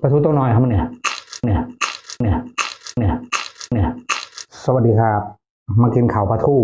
ปลาทูตัวน้อยครับเนี่ยเนี่ยเนี่ยเนี่ยเนี่ยสวัสดีครับ มากินข่าวปลาทู